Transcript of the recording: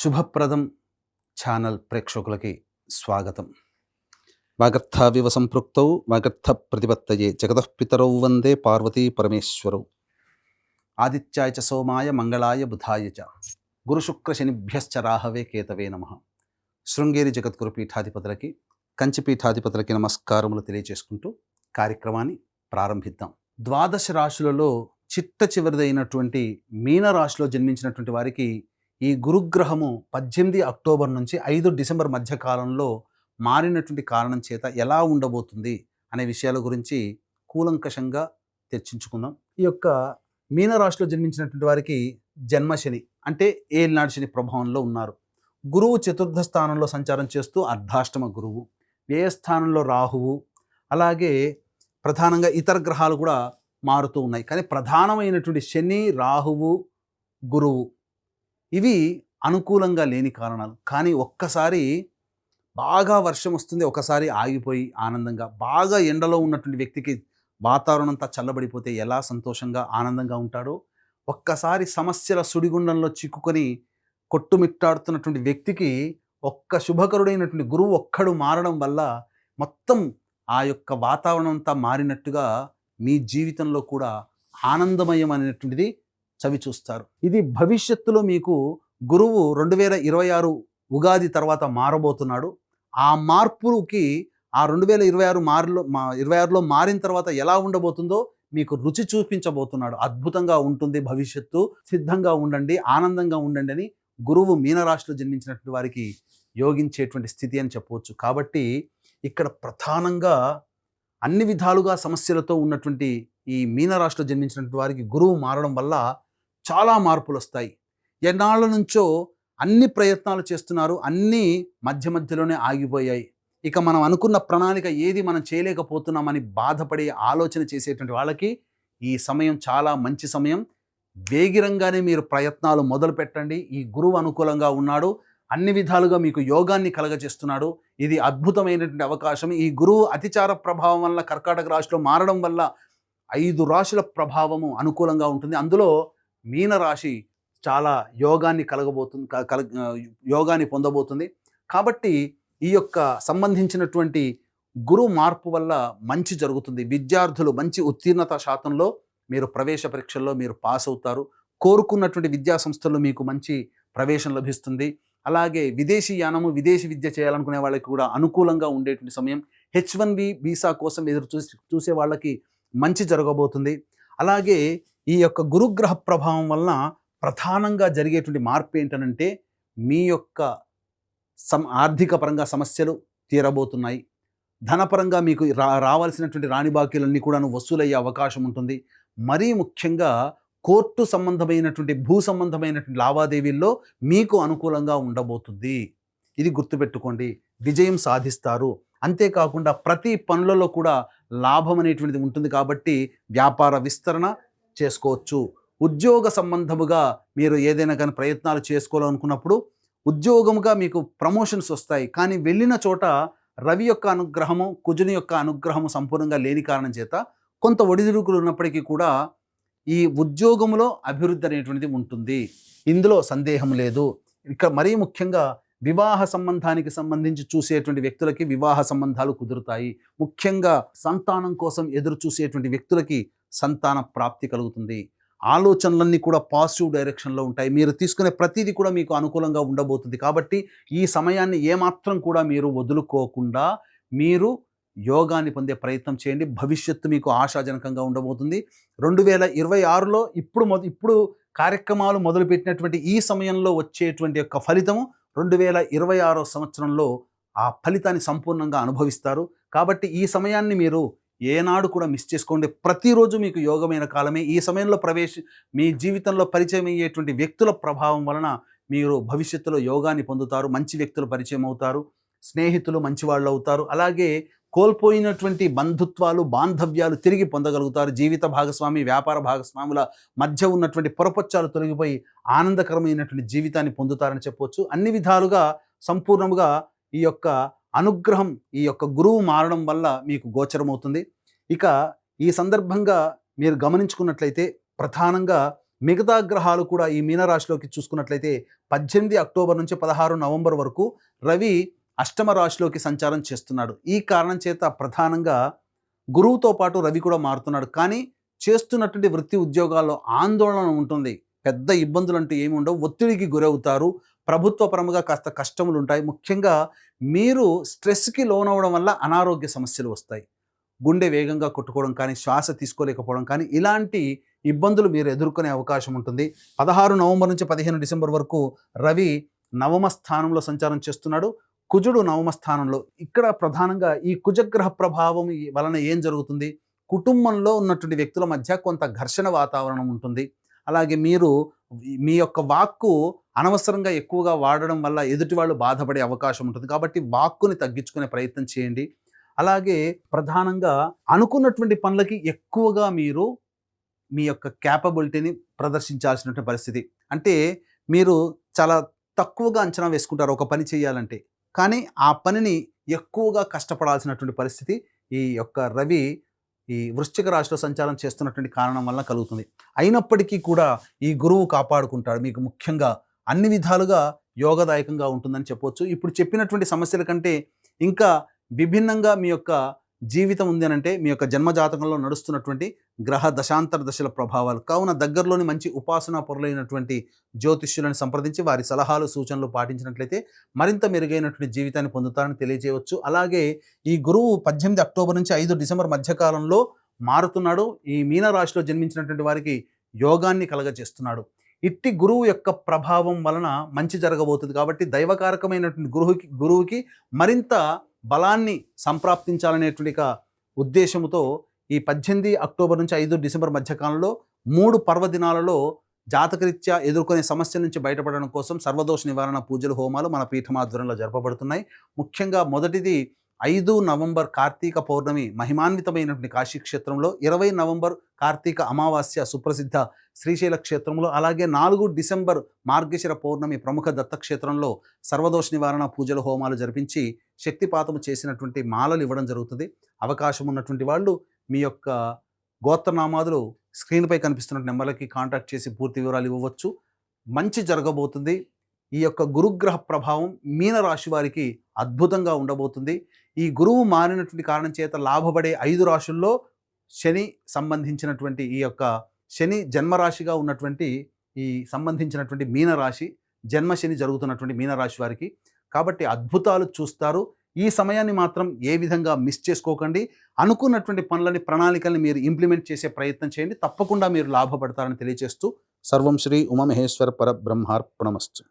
శుభప్రదం ఛానల్ ప్రేక్షకులకి స్వాగతం. వాగర్థావివ సంపృక్తౌ వాగర్థ ప్రతిపత్తయే జగతఃపితరౌ వందే పార్వతీ పరమేశ్వరౌ. ఆదిత్యాయ చ సోమాయ మంగళాయ బుధాయ చ. గురుశుక్రశనిభ్యశ్చ రాహవే కేతవే నమ. శృంగేరి జగద్గురు పీఠాధిపతులకి కంచి పీఠాధిపతులకి నమస్కారములు తెలియజేసుకుంటూ కార్యక్రమాన్ని ప్రారంభిద్దాం. ద్వాదశ రాశులలో చిట్ట చివరిదైనటువంటి మీన రాశిలో జన్మించినటువంటి వారికి ఈ గురుగ్రహము పద్దెనిమిది అక్టోబర్ నుంచి ఐదు డిసెంబర్ మధ్య కాలంలో మారినటువంటి కారణం చేత ఎలా ఉండబోతుంది అనే విషయాల గురించి కూలంకషంగా చర్చించుకుందాం. ఈ యొక్క మీనరాశిలో జన్మించినటువంటి వారికి జన్మశని అంటే ఏలినాడు శని ప్రభావంలో ఉన్నారు. గురువు చతుర్థ స్థానంలో సంచారం చేస్తూ అర్ధాష్టమ గురువు వ్యయస్థానంలో రాహువు అలాగే ప్రధానంగా ఇతర గ్రహాలు కూడా మారుతూ ఉన్నాయి. కానీ ప్రధానమైనటువంటి శని రాహువు గురువు ఇవి అనుకూలంగా లేని కారణాలు. కానీ ఒక్కసారి బాగా వర్షం వస్తుంది ఒకసారి ఆగిపోయి ఆనందంగా బాగా ఎండలో ఉన్నటువంటి వ్యక్తికి వాతావరణం అంతా చల్లబడిపోతే ఎలా సంతోషంగా ఆనందంగా ఉంటాడో ఒక్కసారి సమస్యల సుడిగుండంలో చిక్కుకొని కొట్టుమిట్టాడుతున్నటువంటి వ్యక్తికి ఒక్క శుభకరుడైనటువంటి గురువు ఒక్కడు మారడం వల్ల మొత్తం ఆ యొక్క వాతావరణం అంతా మారినట్టుగా మీ జీవితంలో కూడా ఆనందమయం అనేటువంటిది చవి చూస్తారు. ఇది భవిష్యత్తులో మీకు గురువు రెండు వేల ఇరవై ఆరు ఉగాది తర్వాత మారబోతున్నాడు. ఆ మార్పుకి ఆ రెండు వేల ఇరవై ఆరు మారులో మా ఇరవై ఆరులో మారిన తర్వాత ఎలా ఉండబోతుందో మీకు రుచి చూపించబోతున్నాడు. అద్భుతంగా ఉంటుంది భవిష్యత్తు. సిద్ధంగా ఉండండి ఆనందంగా ఉండండి అని గురువు మీనరాశిలో జన్మించినటువంటి వారికి యోగించేటువంటి స్థితి అని చెప్పవచ్చు. కాబట్టి ఇక్కడ ప్రధానంగా అన్ని విధాలుగా సమస్యలతో ఉన్నటువంటి ఈ మీనరాశిలో జన్మించినటువంటి వారికి గురువు మారడం వల్ల చాలా మార్పులు వస్తాయి ఎన్నాళ్ళ నుంచో అన్ని ప్రయత్నాలు చేస్తున్నారు అన్నీ మధ్య మధ్యలోనే ఆగిపోయాయి. ఇక మనం అనుకున్న ప్రణాళిక ఏది మనం చేయలేకపోతున్నామని బాధపడి ఆలోచన చేసేటువంటి వాళ్ళకి ఈ సమయం చాలా మంచి సమయం. వేగిరంగానే మీరు ప్రయత్నాలు మొదలు పెట్టండి. ఈ గురువు అనుకూలంగా ఉన్నాడు. అన్ని విధాలుగా మీకు యోగాన్ని కలగజేస్తున్నాడు. ఇది అద్భుతమైనటువంటి అవకాశం. ఈ గురువు అతిచార ప్రభావం వల్ల కర్కాటక రాశిలో మారడం వల్ల ఐదు రాశుల ప్రభావము అనుకూలంగా ఉంటుంది. అందులో మీన రాశి చాలా యోగాన్ని కలగబోతుంది కల యోగాన్ని పొందబోతుంది. కాబట్టి ఈ యొక్క సంబంధించినటువంటి గురు మార్పు వల్ల మంచి జరుగుతుంది. విద్యార్థులు మంచి ఉత్తీర్ణత శాతంలో మీరు ప్రవేశ పరీక్షల్లో మీరు పాస్ అవుతారు. కోరుకున్నటువంటి విద్యా సంస్థల్లో మీకు మంచి ప్రవేశం లభిస్తుంది. అలాగే విదేశీ యానము విదేశీ విద్య చేయాలనుకునే వాళ్ళకి కూడా అనుకూలంగా ఉండేటువంటి సమయం. హెచ్ వన్ బి వీసా కోసం ఎదురు చూసి చూసే వాళ్ళకి మంచి జరగబోతుంది. అలాగే ఈ యొక్క గురుగ్రహ ప్రభావం వలన ప్రధానంగా జరిగేటువంటి మార్పు ఏంటనంటే మీ యొక్క సమ ఆర్థిక పరంగా సమస్యలు తీరబోతున్నాయి. ధనపరంగా మీకు రా రావాల్సినటువంటి రాణి బాకీలన్నీ కూడా వసూలయ్యే అవకాశం ఉంటుంది. మరీ ముఖ్యంగా కోర్టు సంబంధమైనటువంటి భూ సంబంధమైనటువంటి లావాదేవీల్లో మీకు అనుకూలంగా ఉండబోతుంది. ఇది గుర్తుపెట్టుకోండి. విజయం సాధిస్తారు. అంతేకాకుండా ప్రతి పనులలో కూడా లాభం అనేటువంటిది ఉంటుంది కాబట్టి వ్యాపార విస్తరణ చేసుకోవచ్చు. ఉద్యోగ సంబంధముగా మీరు ఏదైనా కానీ ప్రయత్నాలు చేసుకోవాలనుకున్నప్పుడు ఉద్యోగముగా మీకు ప్రమోషన్స్ వస్తాయి. కానీ వెళ్ళిన చోట రవి యొక్క అనుగ్రహము కుజుని యొక్క అనుగ్రహము సంపూర్ణంగా లేని కారణం చేత కొంత ఒడిదుడుకులు ఉన్నప్పటికీ కూడా ఈ ఉద్యోగంలో అభివృద్ధి అనేటువంటిది ఉంటుంది. ఇందులో సందేహం లేదు. ఇక మరీ ముఖ్యంగా వివాహ సంబంధానికి సంబంధించి చూసేటువంటి వ్యక్తులకి వివాహ సంబంధాలు కుదురుతాయి. ముఖ్యంగా సంతానం కోసం ఎదురు చూసేటువంటి వ్యక్తులకి సంతాన ప్రాప్తి కలుగుతుంది. ఆలోచనలన్నీ కూడా పాజిటివ్ డైరెక్షన్లో ఉంటాయి. మీరు తీసుకునే ప్రతిదీ కూడా మీకు అనుకూలంగా ఉండబోతుంది. కాబట్టి ఈ సమయాన్ని ఏమాత్రం కూడా మీరు వదులుకోకుండా మీరు యోగాన్ని పొందే ప్రయత్నం చేయండి. భవిష్యత్తు మీకు ఆశాజనకంగా ఉండబోతుంది. రెండు వేల ఇరవై ఆరులో ఇప్పుడు మొద ఇప్పుడు కార్యక్రమాలు మొదలుపెట్టినటువంటి ఈ సమయంలో వచ్చేటువంటి యొక్క ఫలితము రెండు వేల ఇరవై ఆరో సంవత్సరంలో ఆ ఫలితాన్ని సంపూర్ణంగా అనుభవిస్తారు. కాబట్టి ఈ సమయాన్ని మీరు ఏనాడు కూడా మిస్ చేసుకోండి. ప్రతిరోజు మీకు యోగమైన కాలమే. ఈ సమయంలో ప్రవేశ మీ జీవితంలో పరిచయం అయ్యేటువంటి వ్యక్తుల ప్రభావం వలన మీరు భవిష్యత్తులో యోగాన్ని పొందుతారు. మంచి వ్యక్తులు పరిచయం అవుతారు. స్నేహితులు మంచి వాళ్ళు అవుతారు. అలాగే కోల్పోయినటువంటి బంధుత్వాలు బాంధవ్యాలు తిరిగి పొందగలుగుతారు. జీవిత భాగస్వామి వ్యాపార భాగస్వాముల మధ్య ఉన్నటువంటి పొరపచ్చాలు తొలగిపోయి ఆనందకరమైనటువంటి జీవితాన్ని పొందుతారని చెప్పవచ్చు అన్ని విధాలుగా సంపూర్ణముగా ఈ యొక్క అనుగ్రహం ఈ యొక్క గురువు మారడం వల్ల మీకు గోచరమవుతుంది. ఇక ఈ సందర్భంగా మీరు గమనించుకున్నట్లయితే ప్రధానంగా మిగతా గ్రహాలు కూడా ఈ మీనరాశిలోకి చూసుకున్నట్లయితే పద్దెనిమిది అక్టోబర్ నుంచి పదహారు నవంబర్ వరకు రవి అష్టమ రాశిలోకి సంచారం చేస్తున్నాడు. ఈ కారణం చేత ప్రధానంగా గురువుతో పాటు రవి కూడా మారుతున్నాడు. కానీ చేస్తున్నటువంటి వృత్తి ఉద్యోగాల్లో ఆందోళన ఉంటుంది. పెద్ద ఇబ్బందులు అంటూ ఏమి ఉండవు. ఒత్తిడికి గురవుతారు. ప్రభుత్వ పరముగా కాస్త కష్టములు ఉంటాయి ముఖ్యంగా మీరు స్ట్రెస్కి లోనవడం వల్ల అనారోగ్య సమస్యలు వస్తాయి. గుండె వేగంగా కొట్టుకోవడం కానీ శ్వాస తీసుకోలేకపోవడం కానీ ఇలాంటి ఇబ్బందులు మీరు ఎదుర్కొనే అవకాశం ఉంటుంది. పదహారు నవంబర్ నుంచి పదిహేను డిసెంబర్ వరకు రవి నవమ స్థానంలో సంచారం చేస్తున్నాడు. కుజుడు నవమ స్థానంలో. ఇక్కడ ప్రధానంగా ఈ కుజగ్రహ ప్రభావం వలన ఏం జరుగుతుంది? కుటుంబంలో ఉన్నటువంటి వ్యక్తుల మధ్య కొంత ఘర్షణ వాతావరణం ఉంటుంది. అలాగే మీరు మీ యొక్క వాక్కు అనవసరంగా ఎక్కువగా వాడడం వల్ల ఎదుటి వాళ్ళు బాధపడే అవకాశం ఉంటుంది. కాబట్టి వాక్కుని తగ్గించుకునే ప్రయత్నం చేయండి. అలాగే ప్రధానంగా అనుకున్నటువంటి పనులకి ఎక్కువగా మీరు మీ యొక్క క్యాపబిలిటీని ప్రదర్శించాల్సినటువంటి పరిస్థితి. అంటే మీరు చాలా తక్కువగా అంచనా వేసుకుంటారు ఒక పని చేయాలంటే. కానీ ఆ పనిని ఎక్కువగా కష్టపడాల్సినటువంటి పరిస్థితి ఈ యొక్క రవి ఈ వృశ్చిక రాశిలో సంచారం చేస్తున్నటువంటి కారణం వల్ల కలుగుతుంది. అయినప్పటికీ కూడా ఈ గురువు కాపాడుకుంటాడు. మీకు ముఖ్యంగా అన్ని విధాలుగా యోగదాయకంగా ఉంటుందని చెప్పవచ్చు ఇప్పుడు చెప్పినటువంటి సమస్యల కంటే ఇంకా విభిన్నంగా మీ యొక్క జీవితం ఉంది అంటే మీ యొక్క జన్మజాతకంలో నడుస్తున్నటువంటి గ్రహ దశాంతర దశల ప్రభావాలు. కావున దగ్గరలోని మంచి ఉపాసనా పొరలైనటువంటి జ్యోతిష్యులను సంప్రదించి వారి సలహాలు సూచనలు పాటించినట్లయితే మరింత మెరుగైనటువంటి జీవితాన్ని పొందుతారని తెలియజేయవచ్చు. అలాగే ఈ గురువు పద్దెనిమిది అక్టోబర్ నుంచి ఐదు డిసెంబర్ మధ్యకాలంలో మారుతున్నాడు. ఈ మీనరాశిలో జన్మించినటువంటి వారికి యోగాన్ని కలగజేస్తున్నాడు. ఇట్టి గురువు యొక్క ప్రభావం వలన మంచి జరగబోతుంది కాబట్టి దైవకారకమైనటువంటి గురువుకి గురువుకి మరింత బలాన్ని సంప్రాప్తించాలనేటువంటి ఉద్దేశంతో ఈ పద్దెనిమిది అక్టోబర్ నుంచి ఐదు డిసెంబర్ మధ్యకాలంలో మూడు పర్వదినాలలో జాతకరీత్యా ఎదుర్కొనే సమస్య నుంచి బయటపడడం కోసం సర్వదోష నివారణ పూజలు హోమాలు మన పీఠమాధ్వర్యంలో జరపబడుతున్నాయి. ముఖ్యంగా మొదటిది ఐదు నవంబర్ కార్తీక పౌర్ణమి మహిమాన్వితమైనటువంటి కాశీ క్షేత్రంలో ఇరవై నవంబర్ కార్తీక అమావాస్య సుప్రసిద్ధ శ్రీశైల క్షేత్రంలో అలాగే నాలుగు డిసెంబర్ మార్గశిర పౌర్ణమి ప్రముఖ దత్తక్షేత్రంలో సర్వదోష నివారణ పూజలు హోమాలు జరిపించి శక్తిపాతము చేసినటువంటి మాలలు ఇవ్వడం జరుగుతుంది. అవకాశం ఉన్నటువంటి వాళ్ళు మీ యొక్క గోత్రనామాదులు స్క్రీన్పై కనిపిస్తున్న నెంబర్లకి కాంటాక్ట్ చేసి పూర్తి వివరాలు ఇవ్వవచ్చు. మంచి జరగబోతుంది. ఈ యొక్క గురుగ్రహ ప్రభావం మీన రాశి వారికి అద్భుతంగా ఉండబోతుంది. ఈ గురువు మారినటువంటి కారణం చేత లాభపడే ఐదు రాశుల్లో శని సంబంధించినటువంటి ఈ యొక్క శని జన్మరాశిగా ఉన్నటువంటి ఈ సంబంధించినటువంటి మీనరాశి జన్మశని జరుగుతున్నటువంటి మీనరాశి వారికి. కాబట్టి అద్భుతాలు చూస్తారు. ఈ సమయాన్ని మాత్రం ఏ విధంగా మిస్ చేసుకోకండి. అనుకున్నటువంటి పనులని ప్రణాళికల్ని మీరు ఇంప్లిమెంట్ చేసే ప్రయత్నం చేయండి. తప్పకుండా మీరు లాభపడతారని తెలియజేస్తూ సర్వం శ్రీ ఉమమహేశ్వర పరబ్రహ్మార్పణమస్తు.